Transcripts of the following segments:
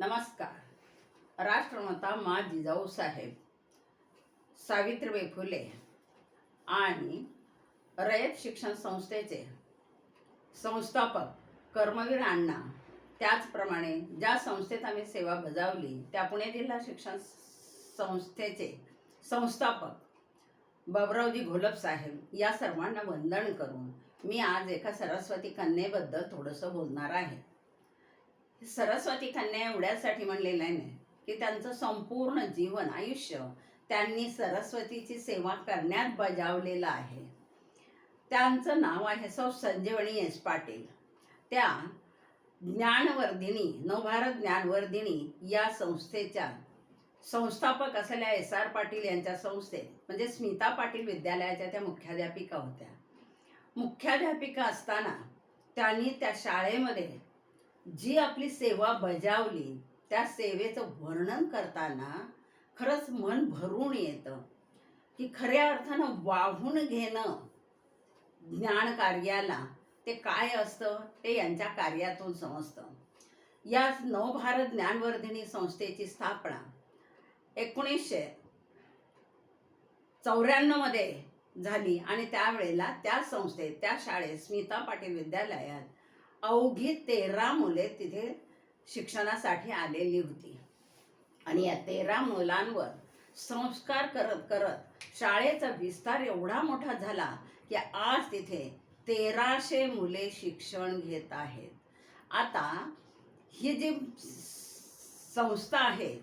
नमस्कार. राष्ट्रमाता मा जिजाऊ साहेब सावित्रीबाई फुले आणि रयत शिक्षण संस्थेचे संस्थापक कर्मवीर अण्णा. त्याचप्रमाणे ज्या संस्थेत आम्ही सेवा बजावली त्या पुणे जिल्हा शिक्षण संस्थेचे संस्थापक बाबरावजी घोलप साहेब या सर्वांना वंदन करून मी आज एका सरस्वती कन्येबद्दल थोडंसं बोलणार आहे. सरस्वती कन्या एवढ्यासाठी म्हणलेलं आहे ना की त्यांचं संपूर्ण जीवन आयुष्य त्यांनी सरस्वतीची सेवा करण्यात बजावलेलं आहे. त्यांचं नाव आहे सौ संजीवनी एस पाटील. त्या ज्ञानवर्धिनी नवभारत ज्ञानवर्धिनी या संस्थेच्या संस्थापक असलेल्या एस आर पाटील यांच्या संस्थेत म्हणजे स्मिता पाटील विद्यालयाच्या त्या मुख्याध्यापिका होत्या. मुख्याध्यापिका असताना त्यांनी त्या शाळेमध्ये जी आपली सेवा बजावली त्या सेवेचं वर्णन करताना खरंच मन भरून येतं. की खऱ्या अर्थानं वाहून घेणं ज्ञान कार्याला ते काय असतं? ते यांच्या कार्यातून समजतं. या नवभारत ज्ञानवर्धिनी संस्थेची स्थापना एकोणीसशे चौऱ्याण्णवमध्ये झाली आणि त्यावेळेला त्या संस्थेत त्या शाळेत स्मिता पाटील विद्यालयात अवघी तेरा मुले तिथे शिक्षणासाठी आलेली होती. आणि या तेरा मुलांवर संस्कार करत करत शाळेचा विस्तार एवढा मोठा झाला की आज तिथे तेराशे मुले शिक्षण घेत आहेत. आता ही जी संस्था आहे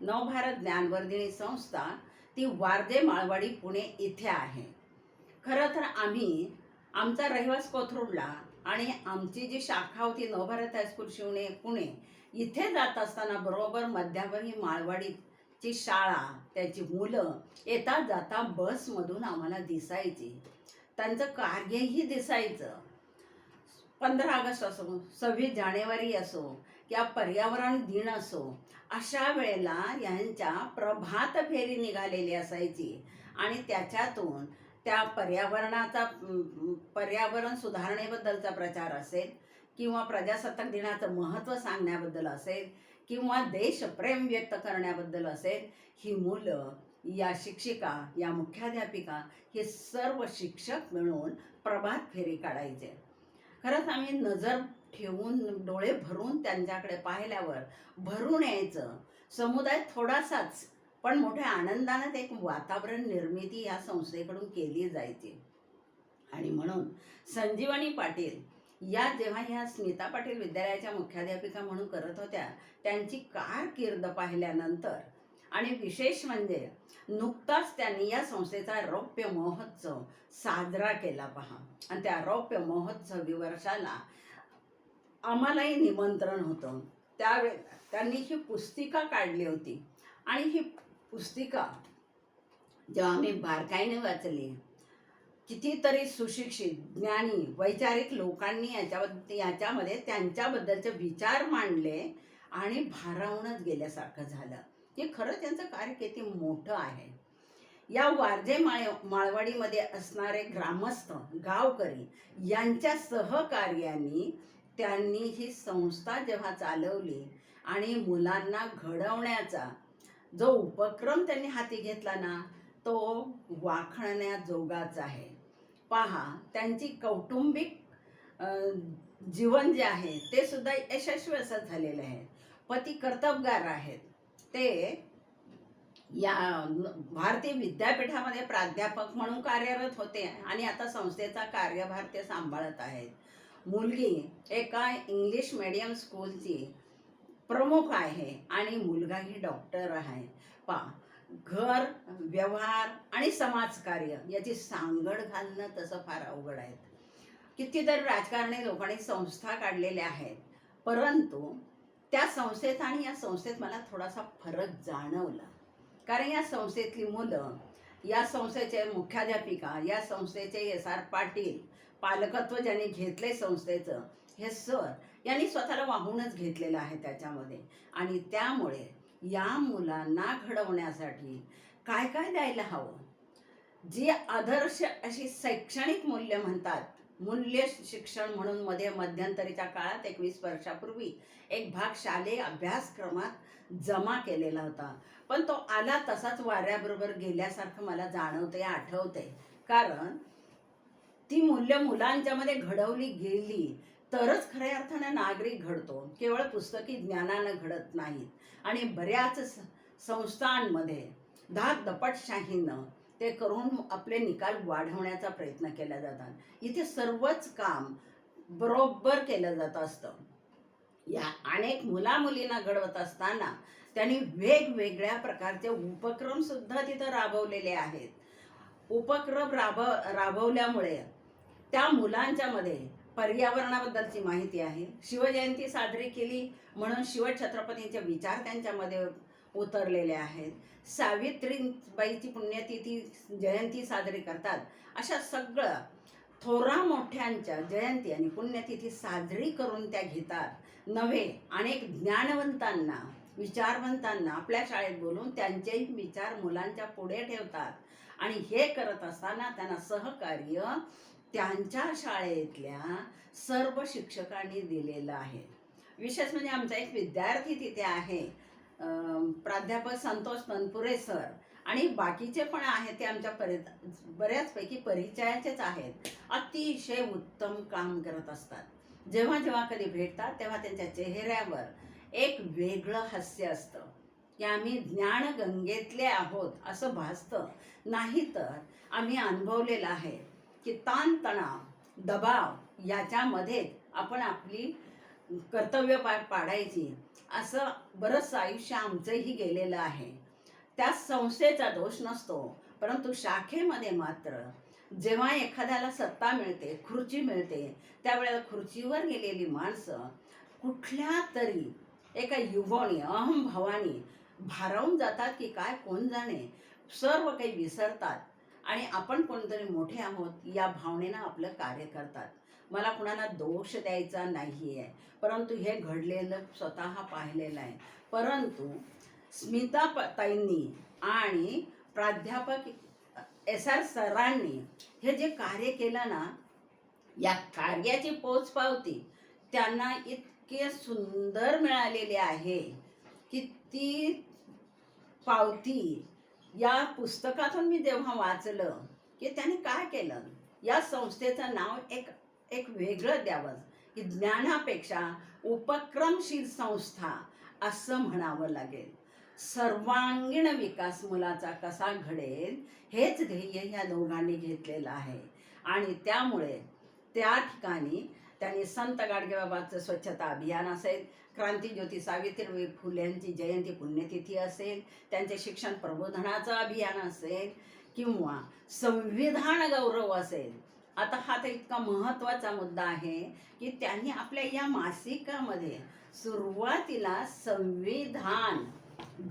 नवभारत ज्ञानवर्धिनी संस्था ती वारदे माळवाडी पुणे इथे आहे. खरं तर आम्ही आमचा रहिवास कोथरूडला आणि आमची जी शाखा होती नवभारत हायस्कूल शिवणे पुणे इथे जात असताना बरोबर मध्यावरी माळवाडीची शाळा त्याची मुलं येता जाता बसमधून आम्हाला दिसायची. त्यांचं कार्यही दिसायचं. पंधरा ऑगस्ट असो सव्वीस जानेवारी असो किंवा पर्यावरण दिन असो अशा वेळेला यांच्या प्रभात फेरी निघालेली असायची. आणि त्याच्यातून त्या पर्यावरणाचा पर्यावरण सुधारणेबद्दलचा प्रचार असेल किंवा प्रजासत्ताक दिनाचं महत्त्व सांगण्याबद्दल असेल किंवा देशप्रेम व्यक्त करण्याबद्दल असेल ही मुलं या शिक्षिका या मुख्याध्यापिका हे सर्व शिक्षक मिळून प्रभात फेरी काढायचे. खरंच आम्ही नजर ठेवून डोळे भरून त्यांच्याकडे पाहिल्यावर भरून यायचं. समुदाय थोडासाच पण मोठ्या आनंदानं एक वातावरण निर्मिती या संस्थेकडून केली जायची. आणि म्हणून संजीवनी पाटील या जेव्हा ह्या स्मिता पाटील विद्यालयाच्या मुख्याध्यापिका म्हणून करत होत्या त्यांची कारकीर्द पाहिल्यानंतर आणि विशेष म्हणजे नुकताच त्यांनी या संस्थेचा रौप्य महोत्सव साजरा केला पहा. आणि त्या रौप्य महोत्सवी वर्षाला आम्हालाही निमंत्रण होतं. त्यावेळेला त्यांनी ही पुस्तिका काढली होती आणि ही पुस्तिका जेव्हा आम्ही बारकाईने वाचली कितीतरी सुशिक्षित ज्ञानी वैचारिक लोकांनी याच्याबद्दल याच्यामध्ये त्यांच्याबद्दलचे विचार मांडले आणि भारावूनच गेल्यासारखं झालं. हे खरं त्यांचं कार्य किती मोठं आहे. या वारजे माळ माळवाडीमध्ये असणारे ग्रामस्थ गावकरी यांच्या सहकार्याने त्यांनी ही संस्था जेव्हा चालवली आणि मुलांना घडवण्याचा जो उपक्रम त्यांनी हाती घेतला ना तो वाखणण्याजोगाच आहे. पहा त्यांची कौटुंबिक जीवन जे आहे ते सुद्धा यशस्वी असं झालेलं आहे. पती कर्तबगार आहेत. ते या भारतीय विद्यापीठामध्ये प्राध्यापक म्हणून कार्यरत होते आणि आता संस्थेचा कार्यभार ते सांभाळत आहेत. मुलगी एका इंग्लिश मीडियम स्कूलची प्रमुख आहे आणि मुलगाही डॉक्टर आहे. पा घर व्यवहार आणि समाजकार्य याची सांगड घालणं तसं फार अवघड आहे. कितीतरी राजकारणी लोकांनी संस्था काढलेल्या आहेत परंतु त्या संस्थेत आणि या संस्थेत मला थोडासा फरक जाणवला. कारण या संस्थेतली मुलं या संस्थेचे मुख्याध्यापिका या संस्थेचे एस आर पाटील पालकत्व ज्यांनी घेतले संस्थेचं हे सर यांनी स्वतःला वाहूनच घेतलेलं आहे त्याच्यामध्ये. आणि त्यामुळे या मुलांना घडवण्यासाठी काय काय द्यायला हवं? जी आदर्श अशी शैक्षणिक मूल्य म्हणतात मूल्य शिक्षण म्हणून मध्ये मध्यंतरीच्या काळात एकवीस वर्षापूर्वी एक भाग शालेय अभ्यासक्रमात जमा केलेला होता. पण तो आला तसाच वाऱ्याबरोबर गेल्यासारखं मला जाणवतंय आठवतंय. कारण ती मूल्य मुलांच्यामध्ये घडवली गेली तरच खऱ्या अर्थानं नागरिक घडतो. केवळ पुस्तकी ज्ञानानं घडत नाहीत. आणि बऱ्याच संस्थांमध्ये धाक दपटशाहीनं ते करून आपले निकाल वाढवण्याचा प्रयत्न केला जातात. इथे सर्वच काम बरोबर केलं जात असतं. या अनेक मुलामुलींना घडवत असताना त्यांनी वेगवेगळ्या प्रकारचे उपक्रम सुद्धा तिथं राबवलेले आहेत. उपक्रम राब राबवल्यामुळे त्या मुलांच्यामध्ये पर्यावरणाबद्दलची माहिती आहे. शिवजयंती साजरी केली म्हणून शिवछत्रपतींचे विचार त्यांच्यामध्ये उतरलेले आहेत. सावित्रीबाईची पुण्यतिथी जयंती साजरी करतात. अशा सगळं थोरा मोठ्यांच्या जयंती आणि पुण्यतिथी साजरी करून त्या घेतात. नव्हे अनेक ज्ञानवंतांना विचारवंतांना आपल्या शाळेत बोलून त्यांचेही विचार मुलांच्या पुढे ठेवतात. आणि हे करत असताना त्यांना सहकार्य त्यांच्या शाळेतल्या सर्व शिक्षकांनी दिलेलं आहे. विशेष म्हणजे आमचा एक विद्यार्थी तिथे आहे प्राध्यापक संतोष तनपुरे सर. आणि बाकीचे पण आहेत ते आमच्या परि बऱ्याचपैकी परिचयाचेच आहेत. अतिशय उत्तम काम करत असतात. जेव्हा जेव्हा कधी भेटतात तेव्हा त्यांच्या चेहऱ्यावर एक वेगळं हास्य असतं. की आम्ही ज्ञानगंगेतले आहोत असं भासतं. नाही तर आम्ही अनुभवलेलं आहे. की ताणतणाव दबाव याच्यामध्ये आपण आपली कर्तव्य पा पाडायची. असं बरंचसं आयुष्य आमचंही गेलेलं आहे. त्या संस्थेचा दोष नसतो परंतु शाखेमध्ये मात्र जेव्हा एखाद्याला सत्ता मिळते खुर्ची मिळते त्यावेळेला खुर्चीवर गेलेली माणसं कुठल्या तरी एका युवानी अहमभावानी भारावून जातात की काय कोण जाणे सर्व काही विसरतात. आणि आपण कोणतरी मोठे आहोत या भावनेनं आपलं कार्य करतात. मला कुणाला दोष द्यायचा नाही आहे परंतु हे घडलेलं स्वतः पाहिलेलं आहे. परंतु स्मिता ताईंनी आणि प्राध्यापक एस आर सरांनी हे जे कार्य केलं ना या कार्याची पोचपावती त्यांना इतके सुंदर मिळालेले आहे की ती पावती या पुस्तकातून मी जेव्हा वाचलं की त्याने काय केलं? या संस्थेचं नाव एक एक वेगळं द्यावं की ज्ञानापेक्षा उपक्रमशील संस्था असं म्हणावं लागेल. सर्वांगीण विकास मुलाचा कसा घडेल हेच ध्येय या दोघांनी घेतलेलं आहे. आणि त्यामुळे त्या ठिकाणी त्यांनी संत गाडगेबाबाचं स्वच्छता अभियान असेल क्रांतीज्योती सावित्रीबाई फुल्यांची जयंती पुण्यतिथी असेल त्यांचे शिक्षण प्रबोधनाचं अभियान असेल किंवा संविधान गौरव असेल. आता हा तर इतका महत्त्वाचा मुद्दा आहे की त्यांनी आपल्या या मासिकामध्ये सुरुवातीला संविधान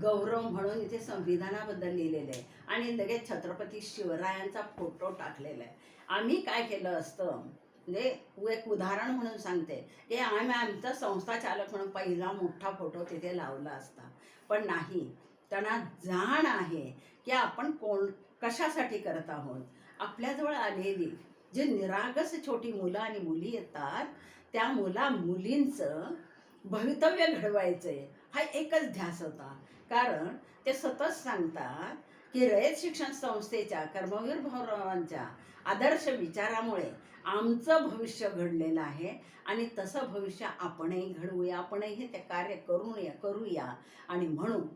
गौरव म्हणून इथे संविधानाबद्दल लिहिलेलं आहे. आणि लगेच छत्रपती शिवरायांचा फोटो टाकलेला आहे. आम्ही काय केलं असतं? म्हणजे एक उदाहरण म्हणून सांगते. की आम्ही आमचा संस्था चालक म्हणून पहिला मोठा फोटो तिथे लावला असता. पण नाही. त्यांना जाण आहे की आपण कोण कशासाठी करत आहोत? आपल्याजवळ आलेली जे निरागस छोटी मुलं आणि मुली येतात त्या मुला मुलींचं भवितव्य घडवायचंय. हा एकच ध्यास होता. कारण ते सतत सांगतात की रयत शिक्षण संस्थेच्या कर्मवीर भाऊरावांच्या आदर्श विचारामुळे आमचं भविष्य घडलेलं आहे आणि तसं भविष्य आपणही घडवूया आपणही ते कार्य करूया करूया. आणि म्हणून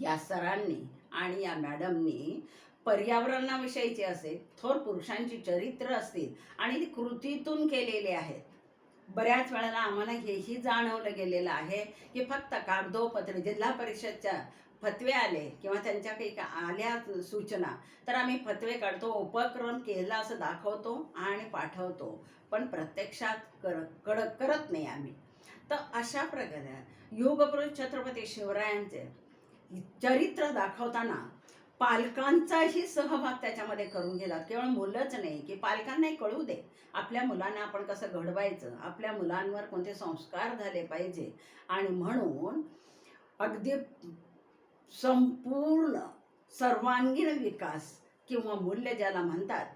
या सरांनी आणि या मॅडमनी पर्यावरणाविषयीचे असेल थोर पुरुषांची चरित्र असतील आणि ती कृतीतून केलेले आहेत. बऱ्याच वेळेला आम्हाला हेही जाणवलं गेलेलं आहे की फक्त कागदोपत्री जिल्हा परिषदच्या फतवे आले किंवा त्यांच्या काही आल्या सूचना तर आम्ही फतवे काढतो उपक्रम केला असं दाखवतो आणि पाठवतो. पण प्रत्यक्षात कर कड करत नाही आम्ही. तर अशा प्रकारे योगपुरुष छत्रपती शिवरायांचे चरित्र दाखवताना पालकांचाही सहभाग त्याच्यामध्ये करून गेला केवळ मुलंच नाही की पालकांनाही कळू दे. आपल्या मुलांना आपण कसं घडवायचं? आपल्या मुलांवर कोणते संस्कार झाले पाहिजे? आणि म्हणून अगदी संपूर्ण सर्वांगीण विकास किंवा मूल्य ज्याला म्हणतात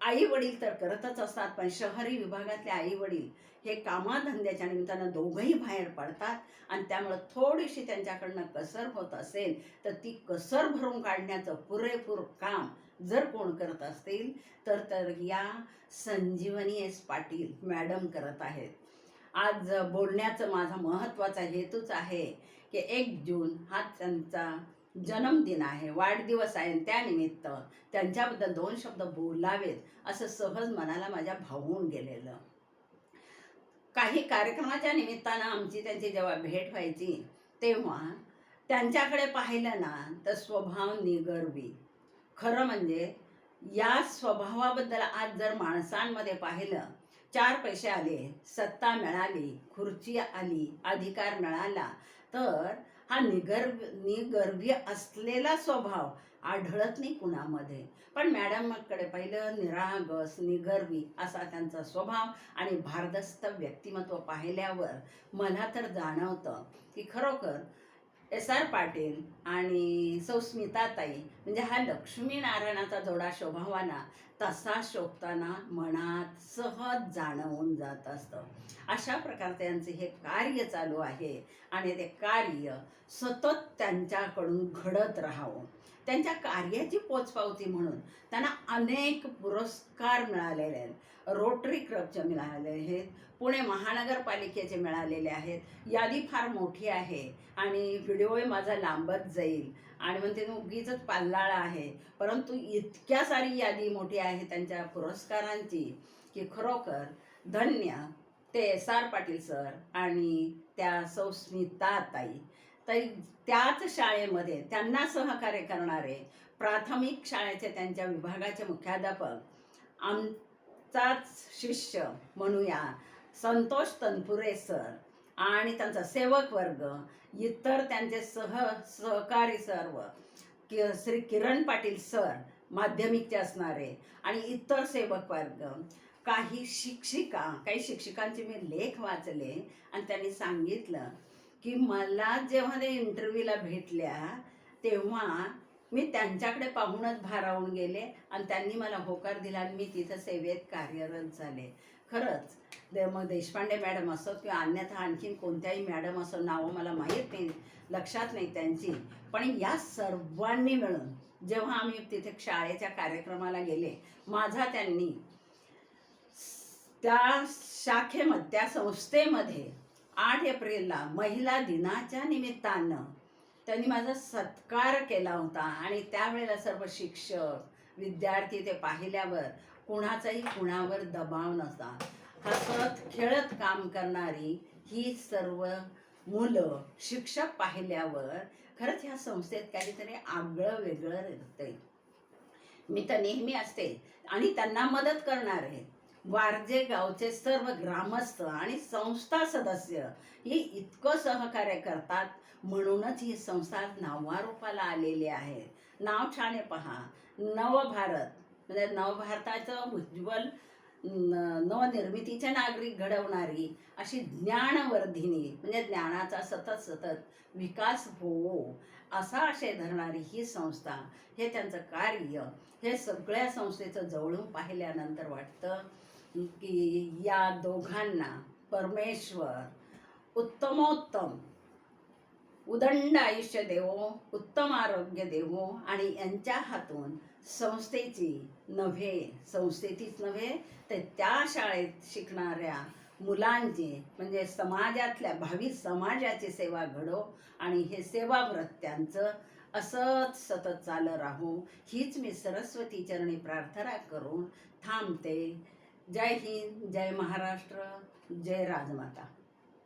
आई वडील तर करतच असतात पण शहरी विभागातले आई वडील हे कामाधंद्याच्या निमित्तानं दोघंही बाहेर पडतात आणि त्यामुळं थोडीशी त्यांच्याकडनं कसर होत असेल तर ती कसर भरून काढण्याचं पुरेपूर काम जर कोण करत असतील तर तर या संजीवनी एस पाटील मॅडम करत आहेत. आज बोलण्याचं माझा महत्त्वाचा हेतूच आहे की एक जून हा त्यांचा जन्मदिन आहे वाढदिवस आहे. आणि त्यानिमित्त त्यांच्याबद्दल दोन शब्द बोलावेत असं सहज मनाला माझ्या भावून गेलेलं. काही कार्यक्रमाच्या निमित्तानं आमची त्यांची जेव्हा भेट व्हायची तेव्हा त्यांच्याकडे पाहिलं ना तर स्वभाव निगर्वी. खरं म्हणजे या स्वभावाबद्दल आज जर माणसांमध्ये पाहिलं चार पैसे आले सत्ता मिळाली खुर्ची आली अधिकार मिळाला तर हा निगर्व निगर्वी असलेला स्वभाव आढळत नाही कुणामध्ये. पण मॅडमकडे पहिलं निरागस निगर्वी असा त्यांचा स्वभाव आणि भारदस्त व्यक्तिमत्व पाहिल्यावर मला तर जाणवतं की खरोखर एस आर पाटील आणि सौस्मिताताई म्हणजे हा लक्ष्मीनारायणाचा जोडा शोभावाना तसा शोभताना मनात सहज जाणवून जात असतं. अशा प्रकारचे यांचे हे कार्य चालू आहे आणि ते कार्य सतत त्यांच्याकडून घडत राहावं. त्यांच्या कार्याची पोचपावती म्हणून त्यांना अनेक पुरस्कार मिळालेले आहेत. रोटरी क्लबचे मिळालेले आहेत. पुणे महानगरपालिकेचे मिळालेले आहेत. यादी फार मोठी आहे आणि व्हिडिओ माझा लांबत जाईल. आणि म्हणते उगीच पाल्लाळा आहे. परंतु इतक्या सारी यादी मोठी आहे त्यांच्या पुरस्कारांची की खरोखर धन्य ते एस आर पाटील सर आणि त्या सौस्मिता ताई. तरी त्याच शाळेमध्ये त्यांना सहकार्य करणारे प्राथमिक शाळेचे त्यांच्या विभागाचे मुख्याध्यापक आमचाच शिष्य म्हणूया. संतोष तनपुरे सर आणि त्यांचा सेवक वर्ग इतर त्यांचे सह सहकारी सर्व कि श्री किरण पाटील सर माध्यमिकचे असणारे आणि इतर सेवक वर्ग. काही शिक्षिका काही शिक्षिकांचे मी लेख वाचले आणि त्यांनी सांगितलं की मला जेव्हा ते इंटरव्ह्यूला भेटल्या तेव्हा मी त्यांच्याकडे पाहूनच भारावून गेले आणि त्यांनी मला होकार दिला आणि मी तिथं सेवेत कार्यरत झाले. खरंच दे मग देशपांडे मॅडम असो किंवा अन्यथा आणखीन कोणत्याही मॅडम असो नावं मला माहीत नाही लक्षात नाही त्यांची. पण या सर्वांनी मिळून जेव्हा आम्ही तिथे शाळेच्या कार्यक्रमाला गेले माझा त्यांनी त्या शाखेमध्ये त्या संस्थेमध्ये आठ एप्रिलला महिला दिनाच्या निमित्तानं त्यांनी माझा सत्कार केला होता. आणि त्यावेळेला सर्व शिक्षक विद्यार्थी ते पाहिल्यावर कुणाचाही कुणावर दबाव नसता हसत खेळत काम करणारी ही सर्व मुलं शिक्षक पाहिल्यावर खरंच ह्या संस्थेत काहीतरी आगळं वेगळं राहतंय मी तर नेहमी असते आणि त्यांना मदत करणारे वारजे गावचे सर्व ग्रामस्थ आणि संस्था सदस्य हे इतकं सहकार्य करतात म्हणूनच ही संस्था नावारूपाला आलेली आहे. नाव छान आहे पहा. नवभारत म्हणजे नवभारताचं उज्ज्वल नवनिर्मितीचे नागरिक घडवणारी अशी ज्ञानवर्धिनी म्हणजे ज्ञानाचा सतत सतत विकास होवो असा आशय धरणारी ही संस्था हे त्यांचं कार्य हे सगळ्या संस्थेचं जवळून पाहिल्यानंतर वाटतं की या दोघांना परमेश्वर उत्तमोत्तम उदंड आयुष्य देवो उत्तम आरोग्य देवो आणि यांच्या हातून संस्थेची नव्हे संस्थेचीच नव्हे तर त्या शाळेत शिकणाऱ्या मुलांची म्हणजे समाजातल्या भावी समाजाची सेवा घडो आणि हे सेवाव्रत त्यांचं असंच सतत चालू राहू. हीच मी सरस्वती चरणी प्रार्थना करून थांबते. जय हिंद जय महाराष्ट्र जय राजमाता.